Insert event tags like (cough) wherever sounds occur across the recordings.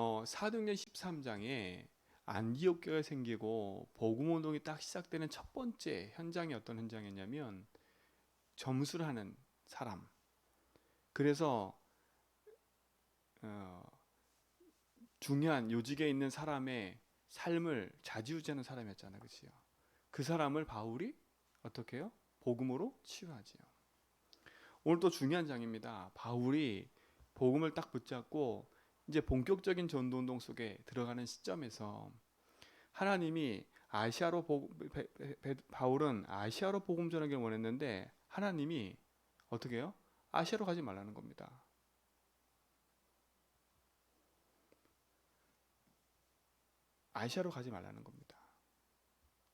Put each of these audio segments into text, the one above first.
어, 사도행전 13장에 안디옥교가 생기고 복음 운동이 딱 시작되는 첫 번째 현장이 어떤 현장이었냐면 점술하는 사람. 그래서 어, 중요한 요직에 있는 사람의 삶을 좌지우지하는 사람이었잖아요, 그렇지요? 그 사람을 바울이 어떻게 해요? 복음으로 치유하지요. 오늘 또 중요한 장입니다. 바울이 복음을 딱 붙잡고 이제 본격적인 전도 운동 속에 들어가는 시점에서 하나님이 아시아로 복, 베, 바울은 아시아로 복음 전하기를 원했는데 하나님이 어떻게 해요? 아시아로 가지 말라는 겁니다. 아시아로 가지 말라는 겁니다.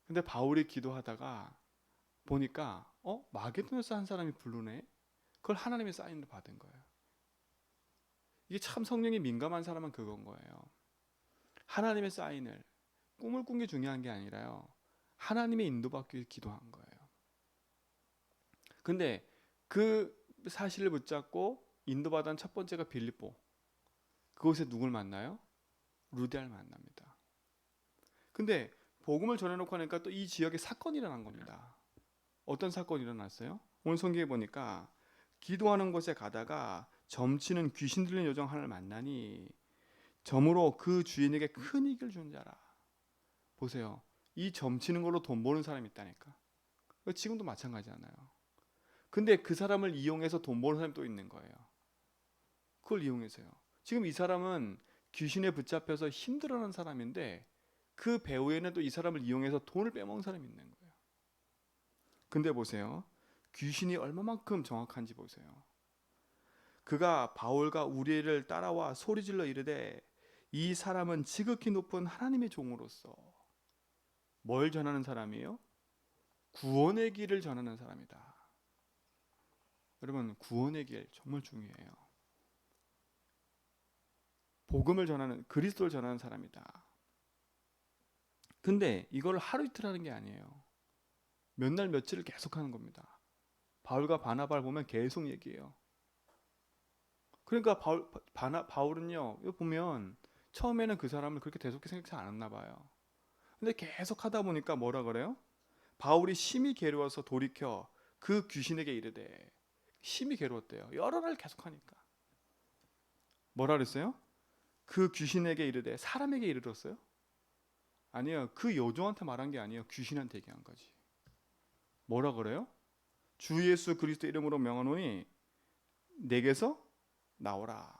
근데 바울이 기도하다가 보니까 어 마게도냐서 한 사람이 부르네. 그걸 하나님의 사인을 받은 거예요. 이게 참 성령이 민감한 사람은 그건 거예요. 하나님의 사인을 꿈을 꾼 게 중요한 게 아니라요. 하나님의 인도받기 위해 기도한 거예요. 근데 그 사실을 붙잡고 인도받은 첫 번째가 빌립보. 그곳에 누굴 만나요? 루디알 만납니다. 근데 복음을 전해놓고 하니까 또 이 지역에 사건이 일어난 겁니다. 어떤 사건이 일어났어요? 오늘 성경에 보니까 기도하는 곳에 가다가 점치는 귀신 들린 여정 하나를 만나니 점으로 그 주인에게 큰 이익을 준 자라. 보세요. 이 점치는 걸로 돈 버는 사람이 있다니까. 지금도 마찬가지잖아요. 근데 그 사람을 이용해서 돈 버는 사람이 또 있는 거예요. 그걸 이용해서요. 지금 이 사람은 귀신에 붙잡혀서 힘들어하는 사람인데 그 배후에는 또 이 사람을 이용해서 돈을 빼먹는 사람이 있는 거예요. 근데 보세요. 귀신이 얼마만큼 정확한지 보세요. 그가 바울과 우리를 따라와 소리질러 이르되 이 사람은 지극히 높은 하나님의 종으로서 뭘 전하는 사람이에요? 구원의 길을 전하는 사람이다. 여러분 구원의 길 정말 중요해요. 복음을 전하는 그리스도를 전하는 사람이다. 근데 이걸 하루 이틀 하는 게 아니에요. 몇 날 며칠을 계속 하는 겁니다. 바울과 바나바를 보면 계속 얘기해요. 그러니까 바울, 바나, 바울은요, 이거 보면 처음에는 그 사람을 그렇게 대속히 생각지 않았나 봐요. 근데 계속 하다 보니까 뭐라 그래요? 바울이 심히 괴로워서 돌이켜 그 귀신에게 이르되 심히 괴로웠대요. 여러 날 계속 하니까. 뭐라 그랬어요? 그 귀신에게 이르되 사람에게 이르렀어요? 아니요. 그 여종한테 말한 게 아니에요. 귀신한테 얘기한 거지. 뭐라 그래요? 주 예수 그리스도 이름으로 명하노니 내게서 나오라.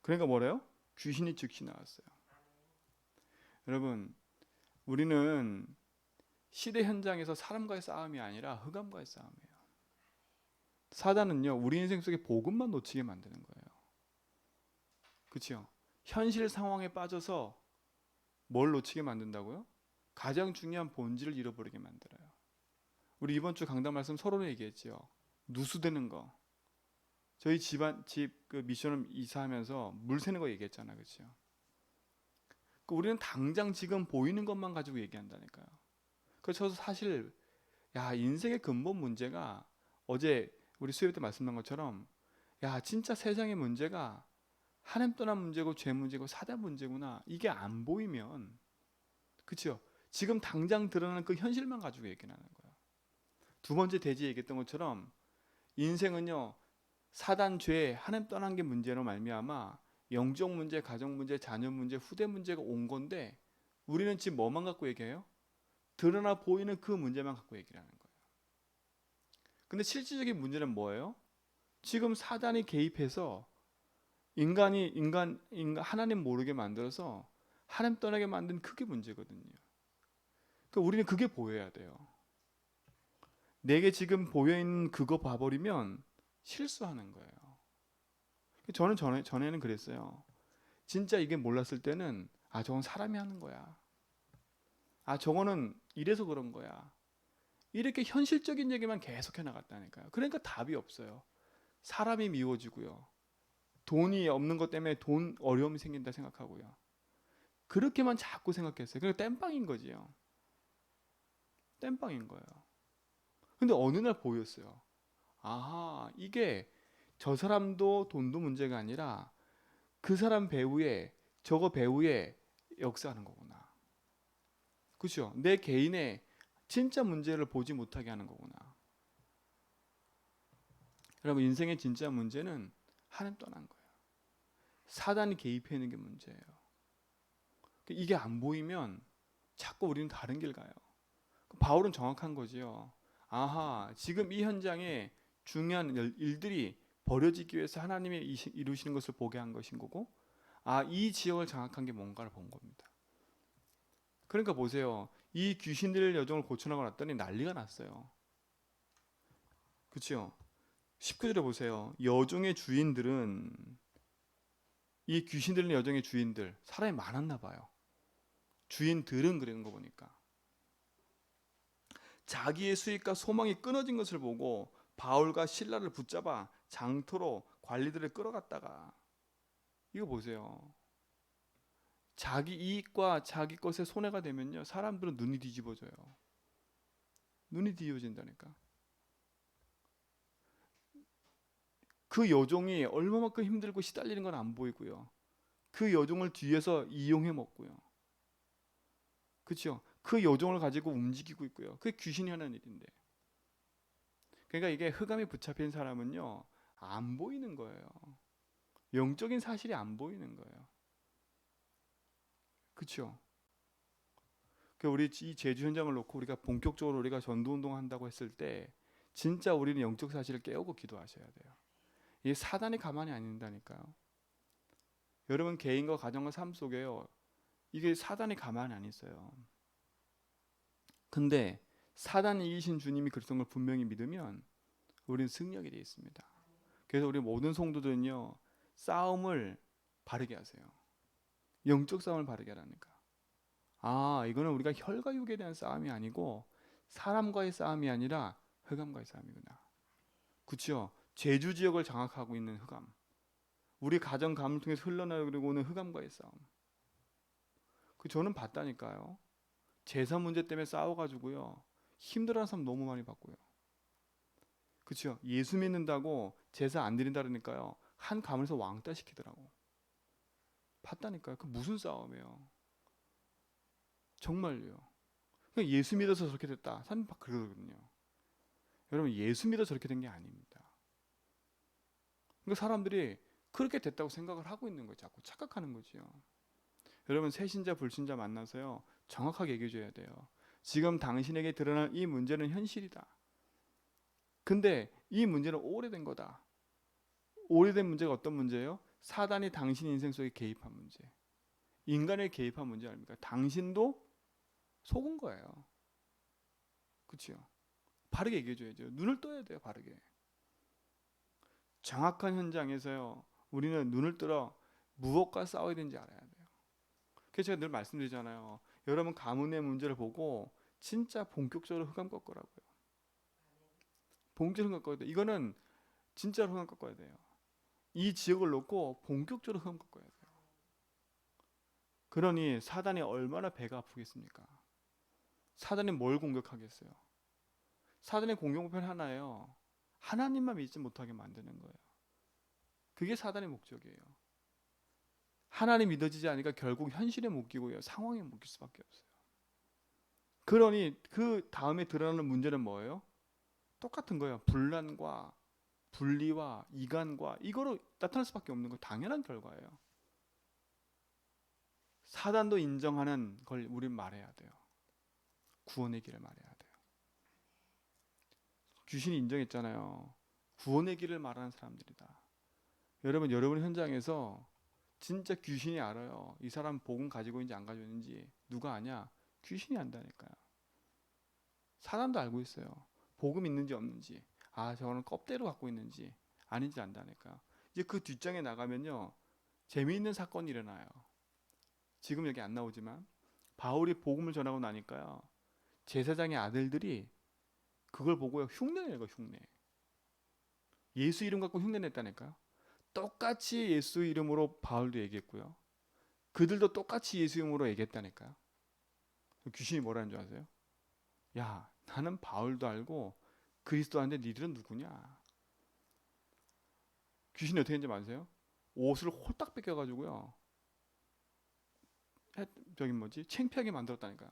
그러니까 뭐래요? 귀신이 즉시 나왔어요. 여러분, 우리는 시대 현장에서 사람과의 싸움이 아니라 흑암과의 싸움이에요. 사단은요, 우리 인생 속에 복음만 놓치게 만드는 거예요. 그렇죠? 현실 상황에 빠져서 뭘 놓치게 만든다고요? 가장 중요한 본질을 잃어버리게 만들어요. 우리 이번 주 강단 말씀 서로 얘기했죠. 누수되는 거. 저희 집안 집 그 미션을 이사하면서 물 새는 거 얘기했잖아, 그렇죠? 그 우리는 당장 지금 보이는 것만 가지고 얘기한다니까요. 그래서 사실 야 인생의 근본 문제가 어제 우리 수요일 때 말씀한 것처럼 야 진짜 세상의 문제가 하나님 떠난 문제고 죄 문제고 사대 문제구나 이게 안 보이면 그렇죠? 지금 당장 드러나는 그 현실만 가지고 얘기하는 거예요. 두 번째 대지 얘기했던 것처럼 인생은요 사단 죄 하나님 떠난 게 문제로 말미암아 영적 문제, 가정 문제, 자녀 문제, 후대 문제가 온 건데 우리는 지금 뭐만 갖고 얘기해요? 드러나 보이는 그 문제만 갖고 얘기를 하는 거예요. 근데 실질적인 문제는 뭐예요? 지금 사단이 개입해서 인간이 인간, 인간 하나님 모르게 만들어서 하나님 떠나게 만든 그게 문제거든요. 그러니까 우리는 그게 보여야 돼요. 내게 지금 보여 있는 그거 봐버리면 실수하는 거예요. 저는 전에, 전에는 그랬어요. 진짜 이게 몰랐을 때는 아 저건 사람이 하는 거야. 아 저거는 이래서 그런 거야. 이렇게 현실적인 얘기만 계속해 나갔다니까요. 그러니까 답이 없어요. 사람이 미워지고요. 돈이 없는 것 때문에 돈 어려움이 생긴다 생각하고요. 그렇게만 자꾸 생각했어요. 그러니까 땜빵인 거지요. 땜빵인 거예요. 근데 어느 날 보였어요. 아하, 이게 저 사람도 돈도 문제가 아니라 그 사람 배후에 저거 배후에 역사하는 거구나. 그렇죠? 내 개인의 진짜 문제를 보지 못하게 하는 거구나. 여러분 인생의 진짜 문제는 하나님 떠난 거예요. 사단이 개입해 있는 게 문제예요. 이게 안 보이면 자꾸 우리는 다른 길 가요. 바울은 정확한 거지요. 아하, 지금 이 현장에 중요한 일- 일들이 벌어지기 위해서 하나님이 이루시는 것을 보게 한 것인 거고, 아, 이 지역을 장악한 게 뭔가를 본 겁니다. 그러니까 보세요. 이 귀신들 여정을 고쳐나가 놨더니 난리가 났어요. 그렇죠? 19절에 보세요. 여종의 주인들은 이 귀신 들린 여종의 주인들 사람이 많았나 봐요. 주인들은 그러는 거 보니까 자기의 수익과 소망이 끊어진 것을 보고 바울과 신라를 붙잡아 장터로 관리들을 끌어갔다가 이거 보세요. 자기 이익과 자기 것에 손해가 되면요 사람들은 눈이 뒤집어져요. 눈이 뒤집어진다니까. 그 여종이 얼마만큼 힘들고 시달리는 건 안 보이고요. 그 여종을 뒤에서 이용해 먹고요. 그렇죠? 그 여종을 가지고 움직이고 있고요. 그게 귀신이 하는 일인데. 그러니까 이게 흑암이 붙잡힌 사람은요 안 보이는 거예요. 영적인 사실이 안 보이는 거예요. 그렇죠? 그 우리 이 제주 현장을 놓고 우리가 본격적으로 우리가 전도 운동 한다고 했을 때 진짜 우리는 영적 사실을 깨우고 기도하셔야 돼요. 이 사단이 가만히 안 있는다니까요. 여러분 개인과 가정과 삶 속에요. 이게 사단이 가만히 안 있어요. 근데 사단 이기신 주님이 그리스도인 걸 분명히 믿으면 우리는 승리하게 되어 있습니다. 그래서 우리 모든 성도들은요 싸움을 바르게 하세요. 영적 싸움을 바르게 하라니까. 아 이거는 우리가 혈과 육에 대한 싸움이 아니고 사람과의 싸움이 아니라 흑암과의 싸움이구나. 그렇죠? 제주 지역을 장악하고 있는 흑암. 우리 가정 가문을 통해서 흘러나오고 오는 흑암과의 싸움. 그 저는 봤다니까요. 재산 문제 때문에 싸워가지고요 힘들어하는 사람 너무 많이 봤고요. 그렇죠? 예수 믿는다고 제사 안 드린다 그러니까요 한 가문에서 왕따 시키더라고. 봤다니까요. 그 무슨 싸움이에요? 정말요. 그냥 예수 믿어서 저렇게 됐다. 사람 막 그러거든요. 여러분 예수 믿어 서 저렇게 된 게 아닙니다. 그러니까 사람들이 그렇게 됐다고 생각을 하고 있는 거죠. 자꾸 착각하는 거지요. 여러분 새신자 불신자 만나서요 정확하게 얘기해 줘야 돼요. 지금 당신에게 드러날 이 문제는 현실이다. 근데 이 문제는 오래된 거다. 오래된 문제가 어떤 문제예요? 사단이 당신 인생 속에 개입한 문제. 인간에 개입한 문제 아닙니까? 당신도 속은 거예요. 그렇죠? 바르게 얘기해 줘야죠. 눈을 떠야 돼요, 바르게. 정확한 현장에서요. 우리는 눈을 뜨러 무엇과 싸워야 되는지 알아야 돼요. 그래서 제가 늘 말씀드리잖아요. 여러분 가문의 문제를 보고 진짜 본격적으로 흑암 꺾으라고요. 본격적으로 흑암 꺾어야 돼요. 이거는 진짜로 흑암 꺾어야 돼요. 이 지역을 놓고 본격적으로 흑암 꺾어야 돼요. 그러니 사단이 얼마나 배가 아프겠습니까? 사단이 뭘 공격하겠어요? 사단의 공격 목표는 하나예요. 하나님만 믿지 못하게 만드는 거예요. 그게 사단의 목적이에요. 하나님 믿어지지 않으니까 결국 현실에 묶이고요. 상황에 묶일 수밖에 없어요. 그러니 그 다음에 드러나는 문제는 뭐예요? 똑같은 거예요. 분란과 분리와 이간과 이거로 나타날 수밖에 없는 거 당연한 결과예요. 사단도 인정하는 걸 우린 말해야 돼요. 구원의 길을 말해야 돼요. 귀신이 인정했잖아요. 구원의 길을 말하는 사람들이다. 여러분, 여러분 현장에서 진짜 귀신이 알아요. 이 사람 복음 가지고 있는지 안 가지고 있는지 누가 아냐? 귀신이 안다니까요. 사람도 알고 있어요. 복음 있는지 없는지. 아, 저거는 껍데로 갖고 있는지 아닌지 안다니까요. 이제 그 뒷장에 나가면요. 재미있는 사건이 일어나요. 지금 여기 안 나오지만 바울이 복음을 전하고 나니까요. 제사장의 아들들이 그걸 보고요. 흉내내요, 흉내. 예수 이름 갖고 흉내 냈다니까요. 똑같이 예수 이름으로 바울도 얘기했고요. 그들도 똑같이 예수 이름으로 얘기했다니까요. 귀신이 뭐라는 줄 아세요? 야, 나는 바울도 알고 그리스도한테 니들은 누구냐? 귀신이 어떻게 했는지 아세요? 옷을 홀딱 뺏겨가지고요. 해- 저기 뭐지 창피하게 만들었다니까요.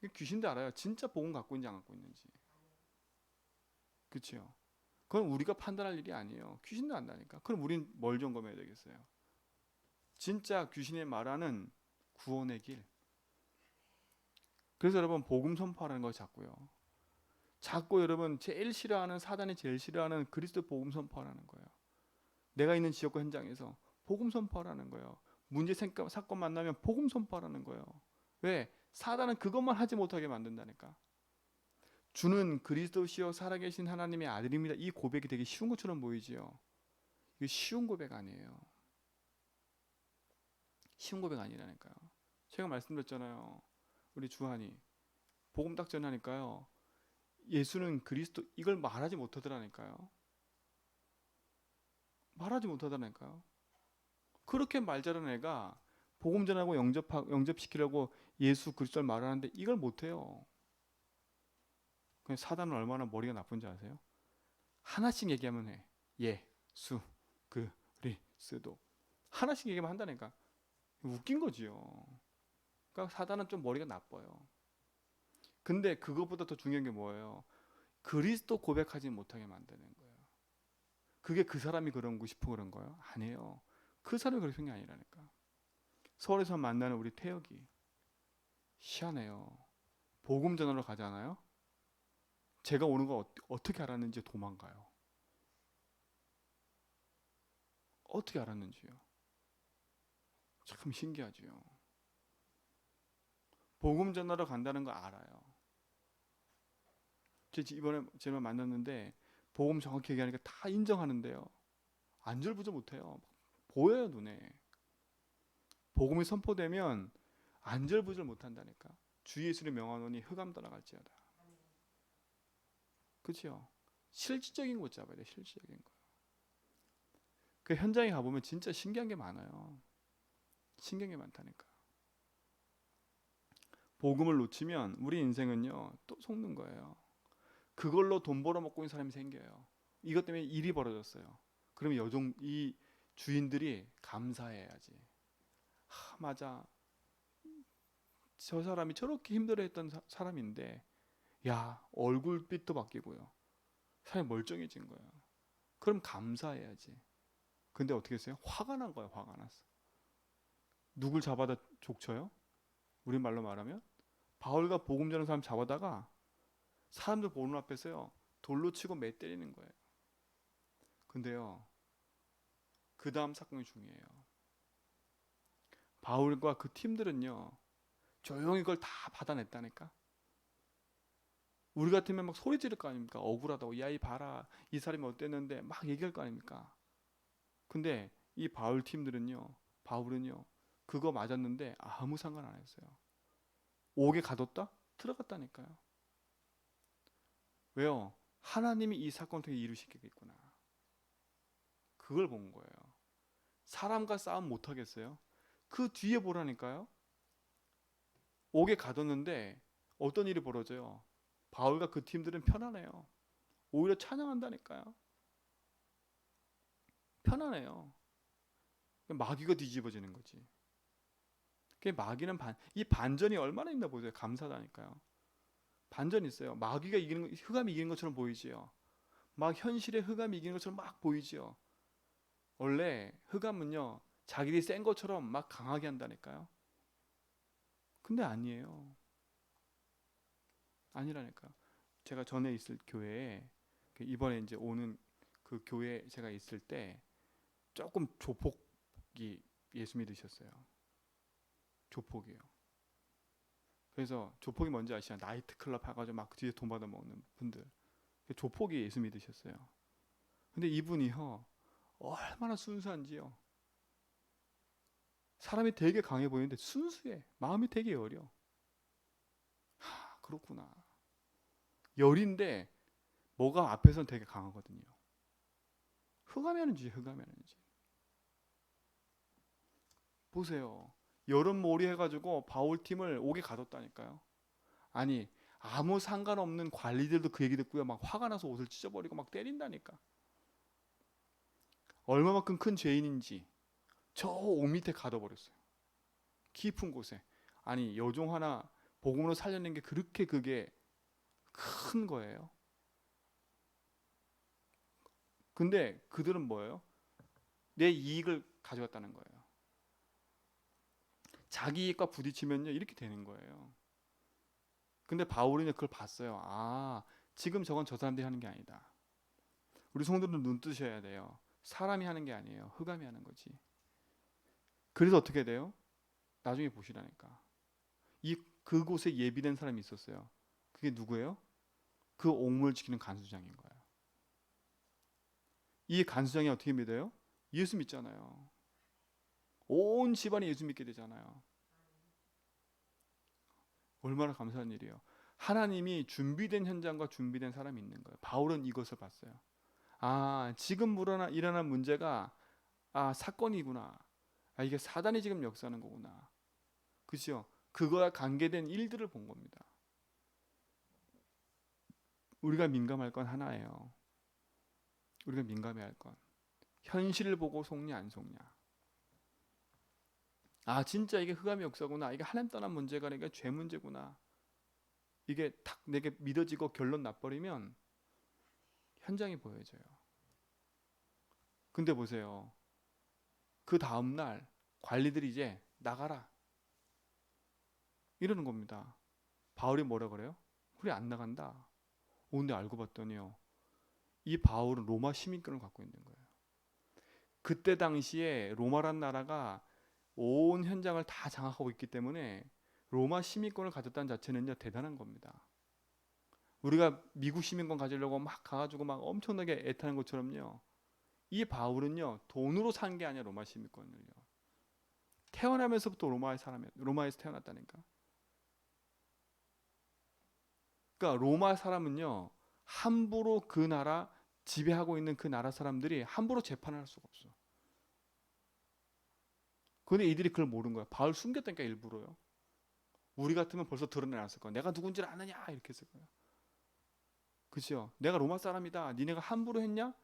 그 귀신도 알아요. 진짜 복음 갖고 있는지 안 갖고 있는지. 그렇죠. 그건 우리가 판단할 일이 아니에요. 귀신도 안다니까. 그럼 우린 뭘 점검해야 되겠어요? 진짜 귀신의 말하는 구원의 길. 그래서 여러분 복음 선포하는 걸 자꾸요. 자꾸 여러분 제일 싫어하는 사단이 제일 싫어하는 그리스도 복음 선포하라는 거예요. 내가 있는 지역과 현장에서 복음 선포하라는 거예요. 문제 생각 사건 만나면 복음 선포하라는 거예요. 왜? 사단은 그것만 하지 못하게 만든다니까. 주는 그리스도시요 살아계신 하나님의 아들입니다. 이 고백이 되게 쉬운 것처럼 보이지요. 이게 쉬운 고백 아니에요. 쉬운 고백 아니라니까요. 제가 말씀드렸잖아요. 우리 주한이 복음 딱 전하니까요. 예수는 그리스도 이걸 말하지 못하더라니까요. 말하지 못하더라니까요. 그렇게 말 잘하는 애가 복음 전하고 영접 영접시키려고 예수 그리스도를 말하는데 이걸 못해요. 그냥 사단은 얼마나 머리가 나쁜지 아세요? 하나씩 얘기하면 해. 예, 수, 그, 리, 스도. 하나씩 얘기하면 한다니까. 웃긴 거지요. 그러니까 사단은 좀 머리가 나빠요. 근데 그것보다 더 중요한 게 뭐예요? 그리스도 고백하지 못하게 만드는 거예요. 그게 그 사람이 그런 거 싶어 그런 거예요? 아니에요. 그 사람이 그런 게 아니라니까. 서울에서 만나는 우리 태혁이 희한해요. 복음 전하러 가잖아요. 제가 오는 거 어, 어떻게 알았는지 도망가요. 어떻게 알았는지요. 참 신기하지요. 복음 전하러 간다는 거 알아요. 제 이번에 제가 만났는데 복음 정확히 얘기하니까 다 인정하는데요. 안절부절 못해요. 보여요 눈에. 복음이 선포되면 안절부절 못한다니까. 주 예수를 명하노니 흑암 떠나갈지어다. 그렇죠? 실질적인 거 잡아야 돼. 실질적인 거. 그 현장에 가보면 진짜 신기한 게 많아요. 신기한 게 많다니까. 복음을 놓치면 우리 인생은요 또 속는 거예요. 그걸로 돈 벌어 먹고 있는 사람이 생겨요. 이것 때문에 일이 벌어졌어요. 그러면 여종 이 주인들이 감사해야지. 하, 맞아. 저 사람이 저렇게 힘들어했던 사, 사람인데, 야 얼굴빛도 바뀌고요. 사람이 멀쩡해진 거예요. 그럼 감사해야지. 근데 어떻게 했어요? 화가 난 거예요. 화가 났어. 누굴 잡아다 족쳐요? 우리 말로 말하면 바울과 복음 전하는 사람 잡아다가 사람들 보는 앞에서요 돌로 치고 매 때리는 거예요. 근데요 그 다음 사건이 중요해요. 바울과 그 팀들은요 조용히 그걸 다 받아냈다니까. 우리 같으면 막 소리 지를 거 아닙니까? 억울하다고 야 이 봐라 이 사람이 어땠는데 막 얘기할 거 아닙니까? 근데 이 바울 팀들은요 바울은요 그거 맞았는데 아무 상관 안 했어요. 옥에 가뒀다? 들어갔다니까요. 왜요? 하나님이 이 사건을 통해 이루시겠구나. 그걸 본 거예요. 사람과 싸움 못 하겠어요? 그 뒤에 보라니까요. 옥에 가뒀는데 어떤 일이 벌어져요? 바울과 그 팀들은 편안해요. 오히려 찬양한다니까요. 편안해요. 마귀가 뒤집어지는 거지. 그 마귀는 반, 이 반전이 얼마나 있나 보세요. 감사다니까요. 반전이 있어요. 마귀가 이기는 거, 흑암이 이기는 것처럼 보이지요. 막 현실의 흑암이 이기는 것처럼 막 보이지요. 원래 흑암은요, 자기들이 센 것처럼 막 강하게 한다니까요. 근데 아니에요. 아니라니까. 제가 전에 있을 교회에 그 이번에 이제 오는 그 교회 제가 있을 때 조금 조폭이 예수 믿으셨어요. 조폭이에요. 그래서 조폭이 뭔지 아시죠? 나이트 클럽 가가지고 막 뒤에 돈 받아 먹는 분들. 조폭이 예수 믿으셨어요. 근데 이분이요 얼마나 순수한지요. 사람이 되게 강해 보이는데 순수해. 마음이 되게 여려. 하, 그렇구나. 열인데 뭐가 앞에서는 되게 강하거든요. 흑암이는지 흑암이는지. 보세요. 여름 몰이 해가지고 바울 팀을 옥에 가뒀다니까요. 아니 아무 상관없는 관리들도 그 얘기 듣고요. 막 화가 나서 옷을 찢어버리고 막 때린다니까. 얼마만큼 큰 죄인인지 저옥 밑에 가둬버렸어요. 깊은 곳에. 아니 여종 하나 복음으로 살려낸 게 그렇게 그게 큰 거예요. 근데 그들은 뭐예요? 내 이익을 가져갔다는 거예요. 자기 이익과 부딪히면요 이렇게 되는 거예요. 근데 바울은 그걸 봤어요. 아 지금 저건 저 사람들이 하는 게 아니다. 우리 성도들은 눈 뜨셔야 돼요. 사람이 하는 게 아니에요. 흑암이 하는 거지. 그래서 어떻게 돼요? 나중에 보시라니까. 이 그곳에 예비된 사람이 있었어요. 그게 누구예요? 그 옥물 지키는 간수장인 거예요. 이 간수장이 어떻게 믿어요? 예수 믿잖아요. 온 집안이 예수 믿게 되잖아요. 얼마나 감사한 일이에요. 하나님이 준비된 현장과 준비된 사람이 있는 거예요. 바울은 이것을 봤어요. 아, 지금 일어난 문제가 아, 사건이구나. 아, 이게 사단이 지금 역사하는 거구나. 그죠? 그거와 관계된 일들을 본 겁니다. 우리가 민감할 건 하나예요. 우리가 민감해야 할 건. 현실을 보고 속냐 안 속냐. 아 진짜 이게 흑암의 역사구나. 이게 하나님 떠난 문제가 아니라 죄 문제구나. 이게 탁 내게 믿어지고 결론 나버리면 현장이 보여져요. 근데 보세요. 그 다음 날 관리들이 이제 나가라. 이러는 겁니다. 바울이 뭐라 그래요? 우리 안 나간다. 오, 근데 알고 봤더니요. 이 바울은 로마 시민권을 갖고 있는 거예요. 그때 당시에 로마란 나라가 온 현장을 다 장악하고 있기 때문에 로마 시민권을 가졌다는 자체는요 대단한 겁니다. 우리가 미국 시민권 가지려고 막 가가지고 막 엄청나게 애타는 것처럼요. 이 바울은요 돈으로 산 게 아니야 로마 시민권을요. 태어나면서부터 로마의 사람이 로마에서 태어났다니까. 그러니까 로마 사람은요 함부로 그 나라 지배하고 있는 그 나라 사람들이 함부로 재판을 할 수가 없어. 근데 이들이 그걸 모르는 거야. 바울 숨겼다니까 일부러요. 우리 같으면 벌써 드러내놨을 거야. 내가 누군지를 아느냐 이렇게 했을 거야. 그죠? 내가 로마 사람이다. 니네가 함부로 했냐?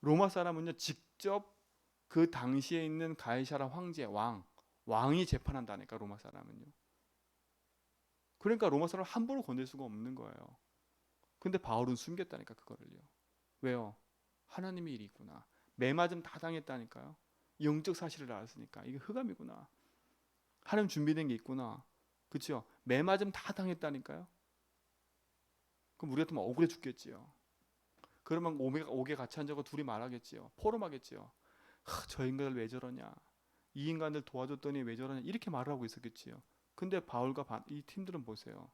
로마 사람은요 직접 그 당시에 있는 가이사라 황제 왕 왕이 재판한다니까 로마 사람은요. 그러니까 로마 사람 함부로 건들 수가 없는 거예요. 근데 바울은 숨겼다니까 그거를요. 왜요? 하나님의 일이 있구나. 매 맞음 다 당했다니까요. 영적 사실을 알았으니까 이게 흑암이구나. 하나님 준비된 게 있구나. 그렇죠? 매 맞음 다 당했다니까요. 그럼 우리 같으면 억울해 죽겠지요. 그러면 오게, 오게 같이 앉아고 둘이 말하겠지요. 포럼하겠지요. 하, 저 인간들 왜 저러냐. 이 인간들 도와줬더니 왜 저러냐. 이렇게 말을 하고 있었겠지요. 근데 바울과 바, 이 팀들은 보세요.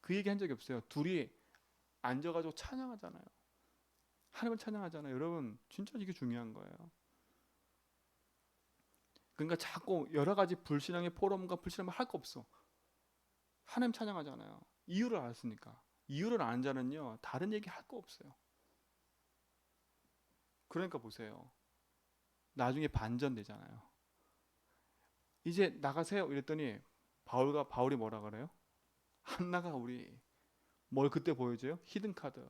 그 얘기 한 적이 없어요. 둘이 앉아가지고 찬양하잖아요. 하나님을 찬양하잖아요. 여러분 진짜 이게 중요한 거예요. 그러니까 자꾸 여러 가지 불신앙의 포럼과 불신앙을 할 거 없어. 하나님 찬양하잖아요. 이유를 알았으니까. 이유를 아는 자는요 다른 얘기 할 거 없어요. 그러니까 보세요. 나중에 반전 되잖아요. 이제 나가세요 이랬더니 바울과 바울이 뭐라 그래요? 한나가 우리 뭘 그때 보여줘요? 히든 카드.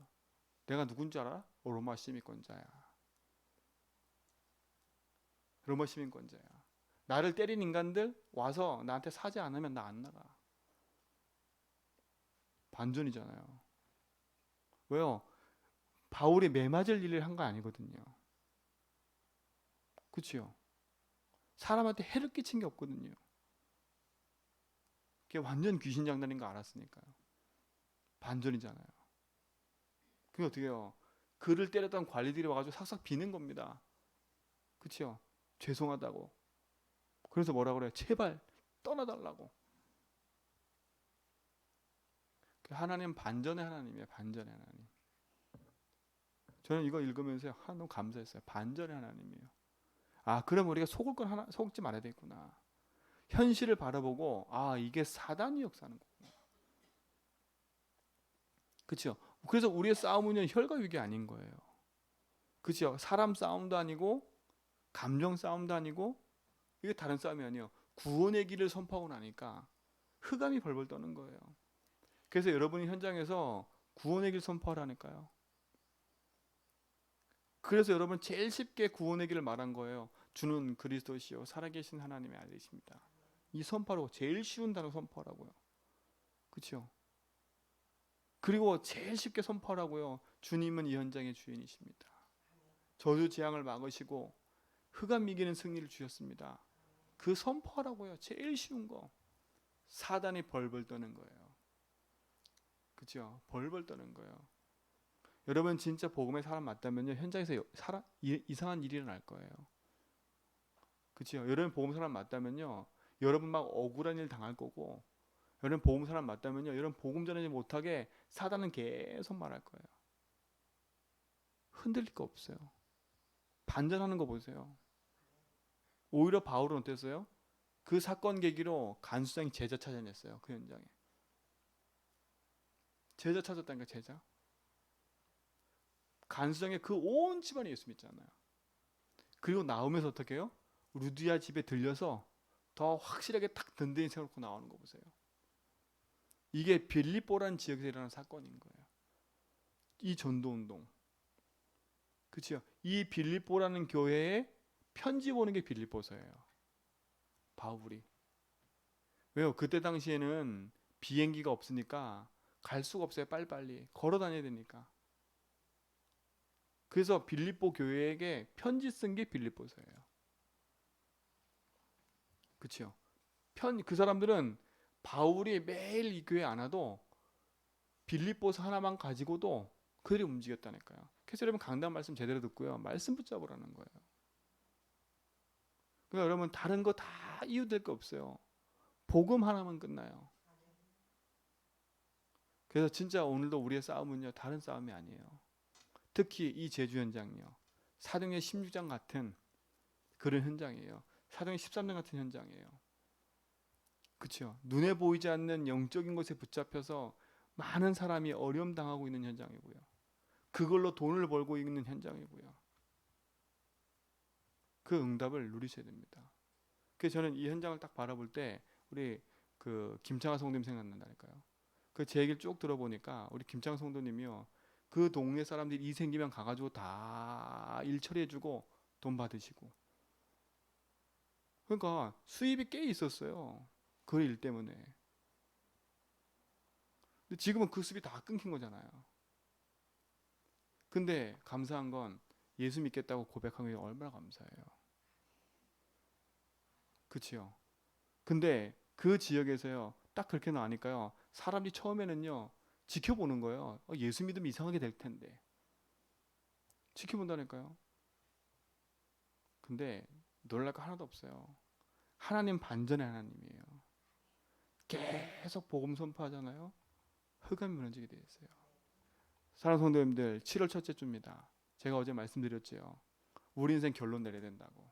내가 누군지 알아? 로마 시민권자야. 로마 시민권자야. 나를 때린 인간들 와서 나한테 사지 않으면 나 안 나가. 반전이잖아요. 왜요? 바울이 매맞을 일을 한 거 아니거든요. 그렇죠? 사람한테 해를 끼친 게 없거든요. 그게 완전 귀신 장난인 거 알았으니까요. 반전이잖아요. 그게 어떻게 해요? 그를 때렸던 관리들이 와가지고 삭삭 비는 겁니다. 그렇죠? 죄송하다고. 그래서 뭐라 그래요? 제발 떠나달라고. 하나님 반전의 하나님이에요. 반전의 하나님. 저는 이거 읽으면서 하나님 감사했어요. 반전의 하나님이에요. 아, 그럼 우리가 속을 건 하나 속지 말아야 되겠구나. 현실을 바라보고 아, 이게 사단이 역사하는 거구나. 그렇죠? 그래서 우리의 싸움은 혈과 육이 아닌 거예요. 그렇죠? 사람 싸움도 아니고 감정 싸움도 아니고 이게 다른 싸움이 아니에요. 구원의 길을 선포하고 나니까 흑암이 벌벌 떠는 거예요. 그래서 여러분이 현장에서 구원의 길 선포하라니까요. 그래서 여러분 제일 쉽게 구원의 길을 말한 거예요. 주는 그리스도시요 살아계신 하나님의 아들이십니다. 이 선포라고 제일 쉬운 단어 선포라고요. 그렇죠? 그리고 제일 쉽게 선포하라고요. 주님은 이 현장의 주인이십니다. 저주 재앙을 막으시고 흑암 이기는 승리를 주셨습니다. 그 선포하라고요. 제일 쉬운 거. 사단이 벌벌 떠는 거예요. 그죠? 벌벌 떠는 거예요. 여러분 진짜 복음의 사람 맞다면요 현장에서 여- 사람, 이, 이상한 일이 일어날 거예요. 그죠? 여러분 복음 사람 맞다면요 여러분 막 억울한 일 당할 거고 여러분 복음 사람 맞다면요 여러분 복음 전하지 못하게 사단은 계속 말할 거예요. 흔들릴 거 없어요. 반전하는 거 보세요. 오히려 바울은 어땠어요? 그 사건 계기로 간수장이 제자 찾아냈어요. 그 현장에. 제자 찾았다니까 제자. 간수장의 그 온 집안이 예수 믿잖아요. 그리고 나오면서 어떻게 해요? 루디아 집에 들려서 더 확실하게 딱 든든히 세워놓고 나오는 거 보세요. 이게 빌립보라는 지역에서 일어난 사건인 거예요. 이 전도운동. 그렇죠? 이 빌립보라는 교회에 편지 보는 게 빌립보서예요. 바울이. 왜요? 그때 당시에는 비행기가 없으니까 갈 수가 없어요. 빨리빨리 걸어 다녀야 되니까. 그래서 빌립보 교회에게 편지 쓴 게 빌립보서예요. 그렇죠? 편 그 사람들은 바울이 매일 이 교회 안 와도 빌립보서 하나만 가지고도 그들이 움직였다니까요. 그래서 여러분 강단 말씀 제대로 듣고요. 말씀 붙잡으라는 거예요. 그러니까 여러분 다른 거 다 이유될 거 없어요. 복음 하나만 끝나요. 그래서 진짜 오늘도 우리의 싸움은요 다른 싸움이 아니에요. 특히 이 제주 현장요 사도행 16장 같은 그런 현장이에요. 사도행 13장 같은 현장이에요. 그렇죠. 눈에 보이지 않는 영적인 것에 붙잡혀서 많은 사람이 어려움 당하고 있는 현장이고요. 그걸로 돈을 벌고 있는 현장이고요. 그 응답을 누리셔야 됩니다. 그래서 저는 이 현장을 딱 바라볼 때 우리 그 김창하 성도님 생각난다니까요. 그 제 얘기를 쭉 들어보니까 우리 김창하 성도님이요. 그 동네 사람들이 일 생기면 가가지고 다 일 처리해주고 돈 받으시고. 그러니까 수입이 꽤 있었어요. 그 일 때문에. 근데 지금은 그 수입이 다 끊긴 거잖아요. 근데 감사한 건 예수 믿겠다고 고백한 게 얼마나 감사해요. 그치요? 근데 그 지역에서요, 딱 그렇게 나니까요, 사람들이 처음에는요, 지켜보는 거예요. 어, 예수 믿으면 이상하게 될 텐데. 지켜본다니까요. 근데 놀랄 거 하나도 없어요. 하나님 반전의 하나님이에요. 계속 복음 선포하잖아요. 흑암이 무너지게 되어 있어요. 사랑하는 성도님들, 7월 첫째 주입니다. 제가 어제 말씀드렸죠. 우리 인생 결론 내려야 된다고.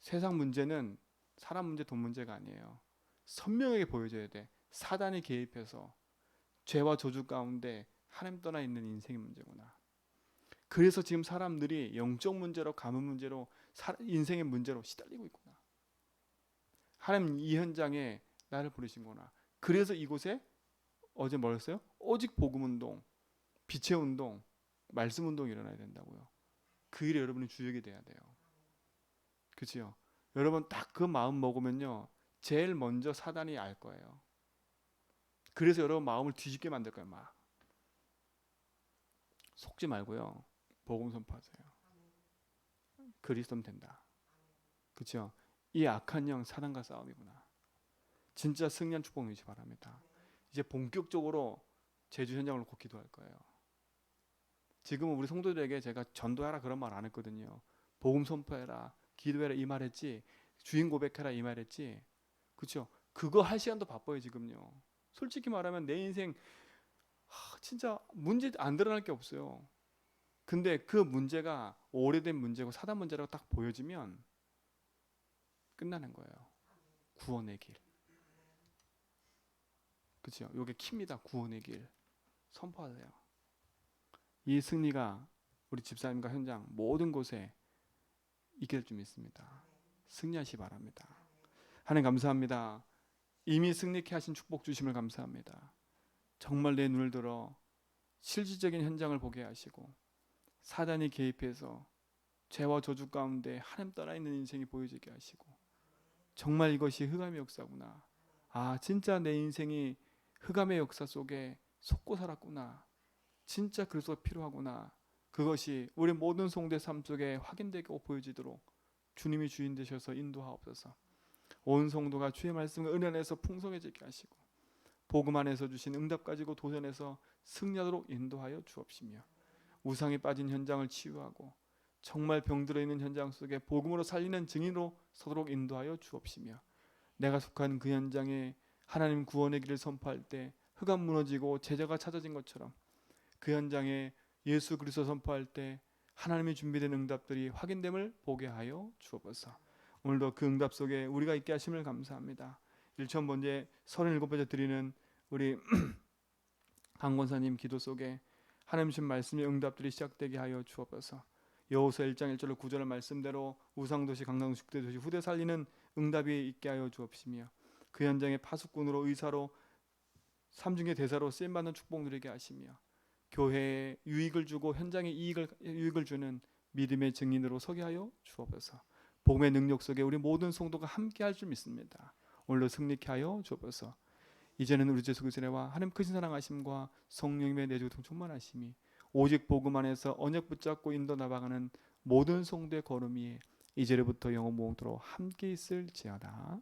세상 문제는 사람 문제, 돈 문제가 아니에요. 선명하게 보여줘야 돼. 사단이 개입해서 죄와 저주 가운데 하나님 떠나 있는 인생의 문제구나. 그래서 지금 사람들이 영적 문제로 가문 문제로 사- 인생의 문제로 시달리고 있구나. 하나님 이 현장에 나를 부르신구나. 그래서 이곳에 어제 뭐였어요? 오직 복음 운동, 빛의 운동, 말씀 운동이 일어나야 된다고요. 그 일에 여러분이 주역이 돼야 돼요. 그치요? 여러분 딱 그 마음 먹으면요. 제일 먼저 사단이 알 거예요. 그래서 여러분 마음을 뒤집게 만들 거예요, 막. 속지 말고요. 복음 선포하세요. 그리스도면 된다. 그렇죠? 이 악한 영 사단과 싸움이구나. 진짜 승리한 축복 누리시 바랍니다. 이제 본격적으로 제주 현장으로 곧 기도할 거예요. 지금은 우리 성도들에게 제가 전도하라 그런 말 안 했거든요. 복음 선포해라, 기도해라 이 말했지, 주인 고백해라 이 말했지. 그렇죠? 그거 할 시간도 바빠요 지금요. 솔직히 말하면 내 인생 하, 진짜 문제 안 드러날 게 없어요. 근데 그 문제가 오래된 문제고 사단 문제라고 딱 보여지면 끝나는 거예요. 구원의 길. 그렇죠? 요게 킵니다. 구원의 길. 선포하세요. 이 승리가 우리 집사님과 현장 모든 곳에 될줄 믿습니다. 승리하시 바랍니다. 하나님 감사합니다. 이미 승리케 하신 축복 주심을 감사합니다. 정말 내 눈을 들어 실질적인 현장을 보게 하시고 사단이 개입해서 죄와 저주 가운데 하나님 떠나 있는 인생이 보여지게 하시고 정말 이것이 흑암의 역사구나. 아 진짜 내 인생이 흑암의 역사 속에 속고 살았구나. 진짜 그리스도가 필요하구나. 그것이 우리 모든 성도의 삶 속에 확인되고 보여지도록 주님이 주인 되셔서 인도하옵소서. 온 성도가 주의 말씀과 은혜 안에서 풍성해지게 하시고 복음 안에서 주신 응답 가지고 도전해서 승리하도록 인도하여 주옵시며 우상에 빠진 현장을 치유하고 정말 병들어 있는 현장 속에 복음으로 살리는 증인으로 서도록 인도하여 주옵시며 내가 속한 그 현장에 하나님 구원의 길을 선포할 때 흑암 무너지고 제자가 찾아진 것처럼 그 현장에 예수 그리스도 선포할 때 하나님이 준비된 응답들이 확인됨을 보게 하여 주옵소서. 오늘도 그 응답 속에 우리가 있게 하심을 감사합니다. 1천 번째 37번째 드리는 우리 (clears throat) 강 권사님 기도 속에 하나님 신 말씀의 응답들이 시작되게 하여 주옵소서. 여호수 1장 1절로 9절의 말씀대로 우상도시 강강도 도시 후대 살리는 응답이 있게 하여 주옵시며 그 현장에 파수꾼으로 의사로 삼중의 대사로 쓰임 받는 축복 누리게 하시며 교회에 유익을 주고 현장에 이익을 유익을 주는 믿음의 증인으로 서게 하여 주옵소서. 복음의 능력 속에 우리 모든 성도가 함께 할 줄 믿습니다. 오늘도 승리케 하여 주옵소서. 이제는 우리 주 그리스도와 하나님 크신 사랑하심과 성령님의 내주통 충만하심이 오직 복음 안에서 언약 붙잡고 인도 나아가는 모든 성도의 걸음 위에 이제로부터 영원 무궁토록 함께 있을지어다.